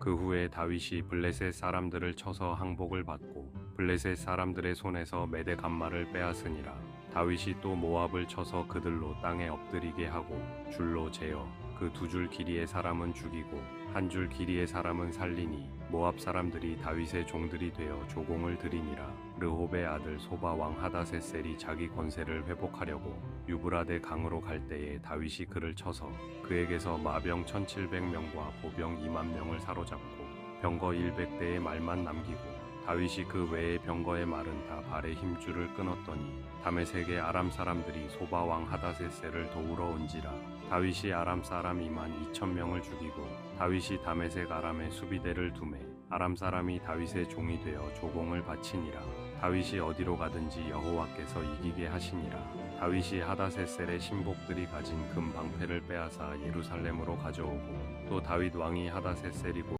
그 후에 다윗이 블레셋 사람들을 쳐서 항복을 받고 블레셋 사람들의 손에서 메대 간마를 빼앗으니라. 다윗이 또 모압을 쳐서 그들로 땅에 엎드리게 하고 줄로 재어 그 두 줄 길이의 사람은 죽이고 한 줄 길이의 사람은 살리니 모압 사람들이 다윗의 종들이 되어 조공을 드리니라. 르홉의 아들 소바 왕 하다세셀이 자기 권세를 회복하려고 유브라데 강으로 갈 때에 다윗이 그를 쳐서 그에게서 마병 1700명과 보병 2만 명을 사로잡고 병거 100대의 말만 남기고 다윗이 그 외의 병거의 말은 다 발의 힘줄을 끊었더니 다메섹의 아람 사람들이 소바 왕 하다세셀을 도우러 온지라 다윗이 아람 사람 2만 2천 명을 죽이고 다윗이 다메섹 아람의 수비대를 두매 아람 사람이 다윗의 종이 되어 조공을 바치니라. 다윗이 어디로 가든지 여호와께서 이기게 하시니라. 다윗이 하다세셀의 신복들이 가진 금 방패를 빼앗아 예루살렘으로 가져오고 또 다윗 왕이 하다세셀이